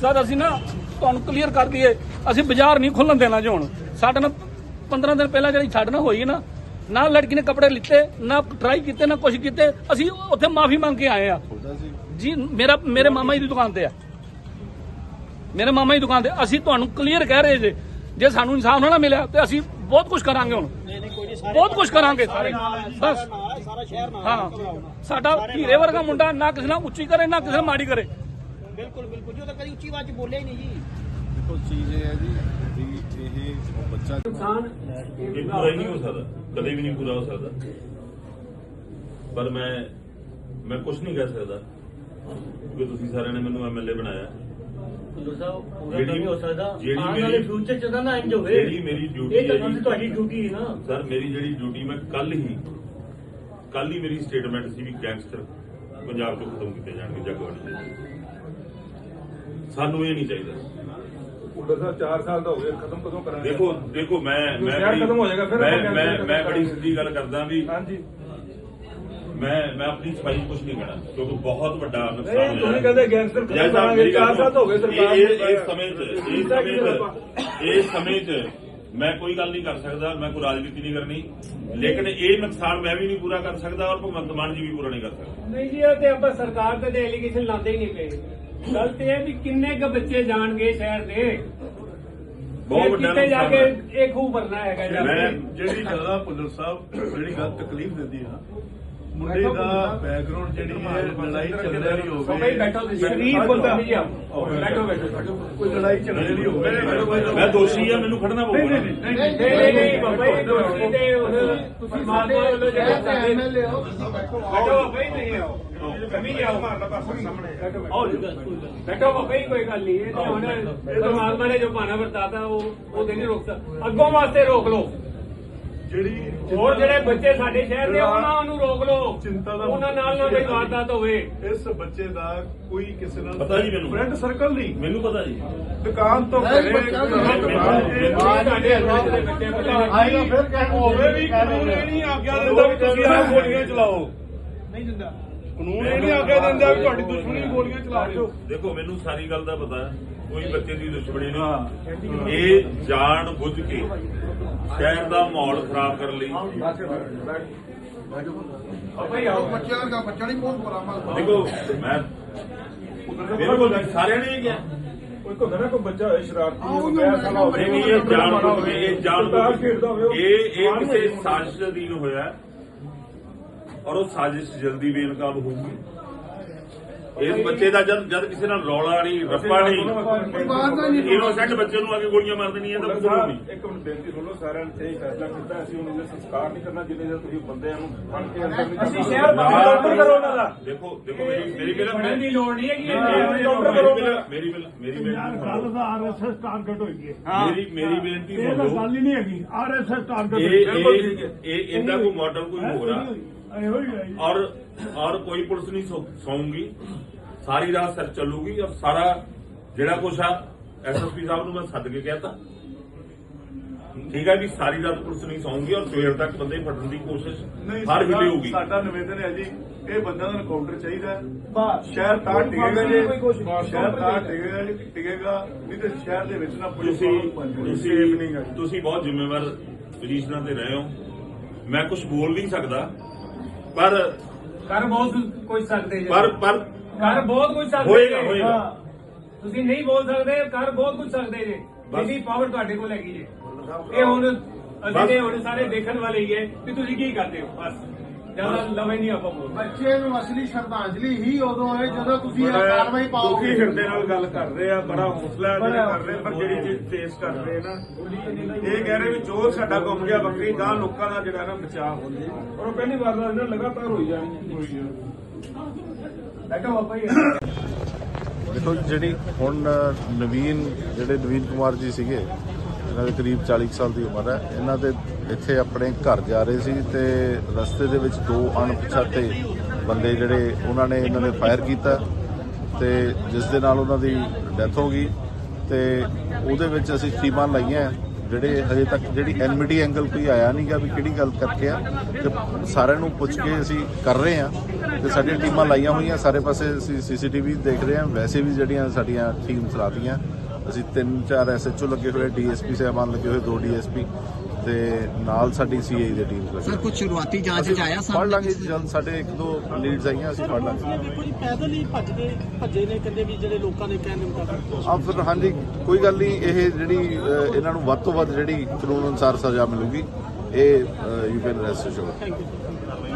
Sir ਅਸੀਂ ਨਾ ਤੁਹਾਨੂੰ ਕਲੀਅਰ ਕਰ ਦਈਏ ਅਸੀਂ ਬਾਜ਼ਾਰ ਨਹੀਂ ਖੁੱਲਣ ਦੇਣਾ ਜੀ ਹੁਣ। ਸਾਡੇ ਨਾਲ 15 ਦਿਨ ਪਹਿਲਾਂ ਜਿਹੜੀ ਸਾਡੇ ਨਾਲ ਹੋਈ ਨਾ ਨਾ ਲੜਕੀ ਨੇ ਕੱਪੜੇ ਲਿੱਤੇ ਨਾ ਟਰਾਈ ਕੀਤੇ ਨਾ ਕੁਛ ਕੀਤੇ ਅਸੀਂ ਉੱਥੇ ਮਾਫੀ ਮੰਗ ਕੇ ਆਏ ਆ। ਜੀ ਮੇਰਾ ਮੇਰੇ ਮਾਮਾ ਜੀ ਦੀ ਦੁਕਾਨ ਤੇ ਆ। ਮੇਰੇ ਮਾਮਾ ਜੀ ਦੀ ਦੁਕਾਨ ਤੇ ਅਸੀਂ ਤੁਹਾਨੂੰ ਕਲੀਅਰ ਕਹਿ ਰਹੇ ਜੇ ਜੇ ਸਾਨੂੰ ਇਨਸਾਫ ਨਾ ਮਿਲਿਆ ਤੇ ਅਸੀਂ ਬਹੁਤ ਕੁਝ ਕਰਾਂਗੇ ਹੁਣ। ਬਹੁਤ ਕੁਝ ਕਰਾਂਗੇ ਸਾਰੇ। ਬਸ। ਸਾਰਾ ਸ਼ਹਿਰ ਨਾਲ ਹਾਂ। ਸਾਡਾ ਹੀਰੇ ਵਰਗਾ ਮੁੰਡਾ ਨਾ ਕਿਸੇ ਨਾਲ ਉੱਚੀ ਕਰੇ ਨਾ ਕਿਸੇ ਨਾਲ ਮਾੜੀ ਕਰੇ। ਬਿਲਕੁਲ ਬਿਲਕੁਲ। ਜੀ ਉਹ ਤਾਂ ਕਦੀ ਉੱਚੀ ਆਵਾਜ਼ 'ਚ ਬੋਲਿਆ ਹੀ ਨਹੀਂ ਜੀ। ਦੇਖੋ ਚੀਜ਼ ਇਹ ਹੈ ਜੀ ਵੀ ਇਹ ਬੱਚਾ ਇਹ ਪੂਰਾ ਹੀ ਨਹੀਂ ਹੋ ਸਕਦਾ। ਕਦੇ ਵੀ ਨਹੀਂ ਪੂਰਾ ਹੋ ਸਕਦਾ। ਪਰ ਮੈਂ ਮੈਂ ਕੁਝ ਨਹੀਂ ਕਹਿ ਸਕਦਾ। ਕਿਉਂਕਿ ਤੁਸੀਂ ਸਾਰਿਆਂ ਨੇ ਮੈਨੂੰ ਐਮਐਲਏ ਬਣਾਇਆ। ਗੁਰੂ ਸਾਹਿਬ ਪੂਰਾ ਤਾਂ ਜਿਹੜੀ- ਨਹੀਂ ਹੋ ਸਕਦਾ। ਜਿਹੜੀ ਆਉਣ ਵਾਲੇ ਮੇਰੀ- ਫਿਊਚਰ ਚ ਤਾਂ ਨਾ ਇੰਜ ਹੋਵੇ। ਜਿਹੜੀ ਮੇਰੀ duty ਇਹ ਤਾਂ ਹੈ ਜੀ। ਤੁਹਾਡੀ ਡਿਊਟੀ ਹੈ ਨਾ। ਸਰ ਮੇਰੀ ਜਿਹੜੀ ਡਿਊਟੀ ਮੈਂ ਕੱਲ ਹੀ ਕੱਲ ਹੀ ਮੇਰੀ ਸਟੇਟਮੈਂਟ ਸੀ ਵੀ ਗੈਂਗਸਟਰ ਪੰਜਾਬ ਤੋਂ ਖਤਮ ਕੀਤੇ ਜਾਣਗੇ ਜਗਵਾੜੀ ਦੇ ਸਾਨੂੰ ਇਹ ਨਹੀਂ ਚਾਹੀਦਾ। ਉਹਦਾ ਸਾਹਿਬ 4 ਸਾਲ ਦਾ ਹੋ ਗਿਆ ਖਤਮ ਕਦੋਂ ਕਰਾਂਗੇ? ਦੇਖੋ ਦੇਖੋ ਮੈਂ ਮੈਂ ਸ਼ਹਿਰ ਬੜੀ- ਖਤਮ ਹੋ ਜਾਏਗਾ, ਫਿਰ ਮੈਂ ਆਪਾਂ ਮੈਂ ਗੈਂਗਸਟਰ ਮੈਂ ਬੜੀ ਸਿੱਧੀ ਗੱਲ ਕਰਦਾ ਵੀ ਹਾਂਜੀ। ਮੈਂ ਮੈਂ ਆਪਣੀ ਸਫ਼ਾਈ ਕੁਝ ਨਹੀਂ ਕਹਿਣਾ ਕਿਉਂਕਿ ਬਹੁਤ ਵੱਡਾ ਨੁਕਸਾਨ ਨਹੀਂ, ਹੋਇਆ। ਤੁਸੀਂ ਕਹਿੰਦੇ ਗੈਂਗਸਟਰ ਖਤਮ ਜੈ ਸਾਹਿਬ, ਕਰਾਂਗੇ, ਮੇਰੀ ਗੱਲ ਚਾਰ ਸਾਲ ਤਾਂ ਹੋ ਗਏ ਸੁਣੋ। ਸਰਕਾਰ ਇਹ- ਦੇ ਇਹ- ਇਸ ਸਮੇਂ 'ਚ ਇਸ ਕੀਤਾ ਸਮੇਂ ਕੀ 'ਚ ਇਸ ਸਮੇਂ 'ਚ ਮੈਂ ਕੋਈ ਗੱਲ ਨਹੀਂ ਕਰ ਸਕਦਾ ਮੈਂ ਕੋਈ ਰਾਜਨੀਤੀ ਨਹੀਂ ਕਰਨੀ। ਲੇਕਿਨ ਇਹ ਨੁਕਸਾਨ ਮੈਂ ਵੀ ਨਹੀਂ ਪੂਰਾ ਕਰ ਸਕਦਾ ਔਰ ਭਗਵੰਤ ਮਾਨ ਜੀ ਵੀ ਪੂਰਾ ਨਹੀਂ ਕਰ ਸਕਦਾ। ਨਹੀਂ ਜੀ ਇਹ ਤੇ ਆਪਾਂ ਸਰਕਾਰ ਤੇ ਐਲੀਗੇਸ਼ਨ ਲਾਉਂਦੇ ਹੀ ਨਹੀਂ ਪਏ। ਗੱਲ ਤੇ ਇਹ ਵੀ ਕਿੰਨੇ ਕ ਬੱਚੇ ਜਾਣਗੇ ਸ਼ਹਿਰ ਦੇ ਬਹੁਤ ਵੱਡਾ ਕਿੱਥੇ ਜਾ ਕੇ। ਇਹ ਖੂਹ ਭਰਨਾ ਹੈਗਾ ਜਾ ਮੈਂ ਜਿਹੜੀ ਜ਼ਿਆਦਾ ਭੁੱਲਰ ਸਾਹਿਬ ਜਿਹੜੀ ਗੱਲ ਤਕਲੀਫ ਦਿੰਦੀ ਆ ਮੁੰਡੇ ਦਾ ਬੈਕਗ੍ਰਾਉਂਡ ਜਿਹੜੀ ਹੈ ਲੜਾਈ ਝਗੜੇ ਸੋ ਬਈ ਹੋਵੇ। ਬੈਠੋ ਤੁਸੀਂ। ਸ਼ਰੀਫ ਬੰਦਾ। ਬੈਠੋ ਬੈਠੋ ਕੋਈ ਲੜਾਈ ਝਗੜੇ ਹੋਵੇ। ਮੈਂ ਦੋਸ਼ੀ ਆ ਮੈਨੂੰ ਖੜਨਾ ਪਊਗਾ। ਨਹੀਂ ਨਹੀਂ ਨਹੀਂ ਨਹੀਂ ਨਹੀਂ ਨਹੀਂ ਬਾਬਾ ਜੀ ਦੋਸਤੀ ਤੇ ਤੁਸੀਂ ਮਾਰਦੇ ਵੱਲੋਂ ਜਿਹੜੇ ਐਮਐਲਏ ਹੋ ਬੈਠੋ। ਬਾਬਾ ਜੀ ਨਹੀਂ ਆਓ। ਕਮੀ ਆਓ ਬੈਠੋ ਬਾਬਾ ਕੋਈ ਗੱਲ ਨਹੀਂ। ਇਹ ਤਾਂ ਹੁਣ ਪਰਮਾਤਮਾ ਨੇ ਜੋ ਭਾਣਾ ਵਰਤਾਤਾ ਉਹ ਉਹਦੇ ਨਹੀਂ ਰੋਕ ਸਕਦਾ ਅੱਗੋਂ ਵਾਸਤੇ ਰੋਕ ਲਓ। ਜਿਹੜੀ ਹੋਰ ਜਿਹੜੇ ਬੱਚੇ ਸਾਡੇ ਸ਼ਹਿਰ ਦੇ ਉਹਨਾਂ ਨੂੰ ਰੋਕ ਲਓ। ਚਿੰਤਾ ਦਾ ਉਹਨਾਂ ਨਾਲ ਨਾ ਕੋਈ ਵਾਰਦਾਤ ਹੋਵੇ। ਇਸ ਬੱਚੇ ਦਾ ਕੋਈ ਕਿਸੇ ਨਾਲ ਪਤਾ ਜੀ ਮੈਨੂੰ। ਫਰੈਂਡ ਸਰਕਲ ਨਹੀਂ। ਮੈਨੂੰ ਪਤਾ ਜੀ। ਦੁਕਾਨ ਤੋਂ ਘਰੇ ਸਾਡੇ ਹਲਵਾਈ ਦੇ ਬੱਚੇ ਪਹਿਲਾਂ ਹੋਵੇ ਵੀ ਕਾਨੂੰਨ ਇਹ ਨਹੀਂ ਆਗਿਆ ਦਿੰਦਾ ਵੀ ਤੁਸੀਂ ਆਹ ਗੋਲੀਆਂ ਚਲਾਓ। ਨਹੀਂ ਦਿੰਦਾ। ਕਾਨੂੰਨ ਇਹ ਨਹੀਂ ਆਗਿਆ ਦਿੰਦਾ ਵੀ ਤੁਹਾਡੀ ਦੁਸ਼ਮਣੀ ਗੋਲੀਆਂ ਚਲਾ ਦਿਓ ਦੇਖੋ ਮੈਨੂੰ ਸਾਰੀ ਗੱਲ ਦਾ ਪਤਾ ਹੈ। ਕੋਈ ਬੱਚੇ ਦੀ ਦੁਸ਼ਮਣੀ ਨਹੀਂ। ਇਹ ਜਾਣ ਬੁੱਝ ਕੇ ਸ਼ਹਿਰ ਦਾ ਮਾਹੌਲ ਖਰਾਬ ਕਰਨ ਲਈ। ਦੇਖੋ ਮੈਂ ਮੇਰੇ ਕੋਲ ਸਾਰਿਆਂ ਨੇ ਇਹ ਕਿਹਾ। ਕੋਈ ਕੋ ਨਾ ਕੋਈ ਬੱਚਾ ਹੋਏ ਸ਼ਰਾਰਤੀ ਹੋਵੇ ਸਾਲਾ ਹੋਵੇ ਨਹੀਂ ਇਹ ਜਾਣ ਬੁੱਝ ਕੇ ਇਹ ਜਾਣ ਬੁੱਝ ਕੇ ਇਹ ਇਹ ਕਿਸੇ। ਸਾਜ਼ਿਸ਼ ਅਧੀਨ ਹੋਇਆ ਹੈ। ਔਰ ਉਹ ਸਾਜ਼ਿਸ਼ ਜਲਦੀ ਬੇਨਕਾਬ ਹੋਊਗੀ। ਇਸ ਬੱਚੇ ਦਾ ਜਦ ਜਦ ਕਿਸੇ ਨਾਲ ਰੌਲਾ ਨਹੀਂ ਰੱਪਾ ਨਹੀਂ। ਇਨੋਸੈਂਟ ਬੱਚੇ ਨੂੰ ਆ ਕੇ ਗੋਲੀਆਂ ਮਾਰ ਦੇਣੀਆਂ ਤਾਂ ਕੁਝ ਨਹੀਂ। ਇੱਕ ਮਿੰਟ ਬੇਨਤੀ ਸੁਣ ਲਓ ਸਾਰਿਆਂ ਨੇ ਇਹ ਫੈਸਲਾ ਕੀਤਾ ਅਸੀਂ ਉਹਨਾਂ ਦੇ ਸੰਸਕਾਰ ਨਹੀਂ ਕਰਨਾ ਜਿੰਨੇ ਜਦ ਤੁਸੀਂ ਬੰਦੇ ਨੂੰ ਫੜ ਕੇ ਅੰਦਰ ਨਹੀਂ ਅਸੀਂ। ਸ਼ਹਿਰ ਬੰਦ ਡਾਕਟਰ ਕਰੋ ਉਹਨਾਂ ਦਾ। ਦੇਖੋ ਦੇਖੋ ਮੇਰੀ ਮੇਰੀ ਬਿਲ ਫੜਨ ਦੀ ਲੋੜ ਨਹੀਂ ਹੈਗੀ ਮੇਰੀ ਮੇਰੀ ਮੇਰੀ ਬਿਲ ਮੇਰੀ ਸੁਣ। ਲਓ। ਆਰਐਸਐਸ ਟਾਰਗੇਟ ਹੋਈ ਹੈ। ਮੇਰੀ ਮੇਰੀ ਬੇਨਤੀ ਸੁਣ। ਲਓ ਹੀ ਨਹੀਂ ਹੈਗੀ। ਆਰਐਸਐਸ ਟਾਰਗੇਟ ਇਹ ਇਹ ਇਹ ਇਹਦਾ ਕੋਈ ਮਾਡਲ ਕੋਈ ਹੋ ਰਿਹਾ ਇਹੋ ਹੀ ਹੈ ਔਰ ਔਰ ਕੋਈ ਪੁਲਿਸ ਨਹੀਂ ਸੌਂਗੀ। ਸਾਰੀ ਰਾਤ ਸਰ ਚੱਲੂਗੀ ਔਰ ਸਾਰਾ ਜਿਹੜਾ ਕੁਛ ਆ ਐਸਐਸਪੀ ਸਾਹਿਬ ਨੂੰ ਮੈਂ ਸੱਦ ਕੇ ਕਹਿਤਾ। ਠੀਕ ਹੈ ਵੀ ਸਾਰੀ ਰਾਤ ਪੁਲਿਸ ਨਹੀਂ ਸੌਂਗੀ ਔਰ ਸਵੇਰ ਤੱਕ ਬੰਦੇ ਫੜਨ ਦੀ ਕੋਸ਼ਿਸ਼ ਹਰ ਵੇਲੇ ਹੋਊਗੀ। ਸਾਡਾ ਨਿਵੇਦਨ ਹੈ ਜੀ ਇਹ ਬੰਦਾ ਦਾ ਐਨਕਾਊਂਟਰ ਚਾਹੀਦਾ। ਸ਼ਹਿਰ ਤਾਂ ਟਿਕੇਗਾ ਜੀ ਸ਼ਹਿਰ ਤਾਂ ਟਿਕੇਗਾ ਜੀ ਟਿਕੇਗਾ ਨਹੀਂ ਤੇ ਸ਼ਹਿਰ ਦੇ ਵਿੱਚ ਨਾ ਪੁਲਿਸ। ਤੁਸੀਂ ਤੁਸੀਂ ਬਹੁਤ ਜ਼ਿੰਮੇਵਾਰ ਪੋਜੀਸ਼ਨਾਂ ਤੇ ਰਹੇ ਹੋ। ਮੈਂ ਕੁਝ ਬੋਲ ਨਹੀਂ ਸਕਦਾ ਪਰ ਕਰ ਬਹੁਤ ਕੁਝ ਸਕਦੇ ਜੇ ਪਰ ਪਰ ਕਰ ਬਹੁਤ ਕੁਝ ਸਕਦੇ ਹੋਏਗਾ, ਜੇ। ਹੋਏਗਾ। ਹਾਂ। ਤੁਸੀਂ ਨਹੀਂ ਬੋਲ ਸਕਦੇ ਕਰ ਬਹੁਤ ਕੁਝ ਸਕਦੇ ਜੇ ਬਸ। ਜਿੰਨੀ ਪਾਵਰ ਤੁਹਾਡੇ ਕੋਲ ਹੈਗੀ ਜੇ ਇਹ ਹੁਣ ਅਸੀਂ ਬਸ। ਤੇ ਹੁਣ ਸਾਰੇ ਦੇਖਣ ਵਾਲੇ ਹੀ ਹੈ ਕਿ ਤੁਸੀਂ ਕੀ ਕਰਦੇ ਹੋ ਬਸ ਜ਼ਿਆਦਾ ਲਵੇਂ ਨਹੀਂ ਆਪਾਂ ਬੋਲ ਬੱਚੇ ਨੂੰ ਅਸਲੀ ਸ਼ਰਧਾਂਜਲੀ ਹੀ ਉਦੋਂ ਹੈ ਜਦੋਂ ਤੁਸੀਂ ਇਹ ਬੜਾ ਕਾਰਵਾਈ ਦੁਖੀ ਪਾਓਗੇ ਹਿਰਦੇ ਨਾਲ ਗੱਲ ਕਰ ਰਹੇ ਆ ਬੜਾ ਹੌਸਲਾ ਹੈ ਜਿਹੜਾ ਕਰ ਰਹੇ ਪਰ ਜਿਹੜੀ ਚੀਜ਼ ਫੇਸ ਕਰ ਰਹੇ ਨਾ ਇਹ ਕਹਿ ਰਹੇ ਵੀ ਜੋ ਸਾਡਾ ਗੁੰਮ ਗਿਆ ਬੱਕਰੀ ਗਾਂ ਲੋਕਾਂ ਦਾ ਜਿਹੜਾ ਨਾ ਬਚਾਅ ਹੋ ਜੇ ਔਰ ਉਹ ਪਹਿਲੀ ਵਾਰ ਦਾ ਇਹਨਾਂ ਲਗਾਤਾਰ ਹੋਈ ਜਾਣੀ ਹੈ। ਬੈਠੋ ਬਾਬਾ ਜੀ ਦੇਖੋ ਜਿਹੜੀ ਹੁਣ ਨਵੀਨ ਜਿਹੜੇ ਨਵੀਨ ਕੁਮਾਰ ਜੀ ਸੀਗੇ ਇਹਨਾਂ ਦੇ ਕਰੀਬ 40 ਕੁ ਸਾਲ ਦੀ ਉਮਰ ਹੈ। ਇਹਨਾਂ ਦੇ ਇੱਥੇ ਆਪਣੇ ਘਰ ਜਾ ਰਹੇ ਸੀ ਤੇ ਰਸਤੇ ਦੇ ਵਿੱਚ ਦੋ ਅਣਪਛਾਤੇ ਬੰਦੇ ਜਿਹੜੇ, ਉਹਨਾਂ ਨੇ ਇਹਨਾਂ ਨੇ ਫਾਇਰ ਕੀਤਾ ਤੇ ਜਿਸ ਦੇ ਨਾਲ ਉਹਨਾਂ ਦੀ ਡੈਥ ਹੋ ਗਈ ਤੇ ਉਹਦੇ ਵਿੱਚ ਅਸੀਂ ਟੀਮਾਂ ਲਾਈਆਂ ਜਿਹੜੇ ਹਜੇ ਤੱਕ ਜਿਹੜੀ ਐਨਮਿਟੀ ਐਂਗਲ ਕੋਈ ਆਇਆ ਨਹੀਂ ਗਾ ਵੀ ਕਿਹੜੀ ਗੱਲ ਕਰਕੇ ਆ ਤੇ ਸਾਰਿਆਂ ਨੂੰ ਪੁੱਛ ਕੇ ਅਸੀਂ ਕਰ ਰਹੇ ਆ ਤੇ ਸਾਡੀਆਂ ਟੀਮਾਂ ਲਾਈਆਂ ਹੋਈਆਂ, ਸਾਰੇ ਪਾਸੇ ਅਸੀਂ ਸੀਸੀਟੀਵੀ ਦੇਖ ਰਹੇ ਆ ਵੈਸੇ ਵੀ ਜਿਹੜੀਆਂ ਸਾਡੀਆਂ ਟੀਮਸ ਚਲਾਤੀਆਂ ਅਸੀਂ ਤਿੰਨ ਚਾਰ ਐਸਐਚਓ ਲੱਗੇ ਹੋਏ ਡੀਐਸਪੀ ਸਾਹਿਬਾਨ ਲੱਗੇ ਹੋਏ ਦੋ ਡੀਐਸਪੀ ਤੇ ਨਾਲ ਸਾਡੀ ਸੀਆਈ ਦੀ ਟੀਮ ਲੱਗੀ ਸਰ ਕੁਝ ਸ਼ੁਰੂਆਤੀ ਜਾਂਚ ਚ ਆਇਆ ਫੜ ਲਾਂਗੇ ਜਲਦ ਸਾਡੇ ਇੱਕ ਦੋ ਲੀਡਸ ਆਈਆਂ ਅਸੀਂ ਫੜ ਲਾਂਗੇ। ਦੇਖੋ ਜੀ ਪੈਦਲ ਹੀ ਭੱਜਦੇ ਭੱਜੇ ਨੇ ਕਹਿੰਦੇ ਵੀ ਜਿਹੜੇ ਲੋਕਾਂ ਦੇ ਕਹਿਣ ਦੇ ਮੁਤਾਬਕ ਆ ਫਿਰ ਹਾਂਜੀ ਕੋਈ ਗੱਲ ਨਹੀਂ ਇਹ ਜਿਹੜੀ ਇਹਨਾਂ ਨੂੰ ਵੱਧ ਤੋਂ ਵੱਧ ਜਿਹੜੀ ਕਾਨੂੰਨ ਅਨੁਸਾਰ ਸਜ਼ਾ ਮਿਲੂਗੀ ਇਹ you can rest assure thank you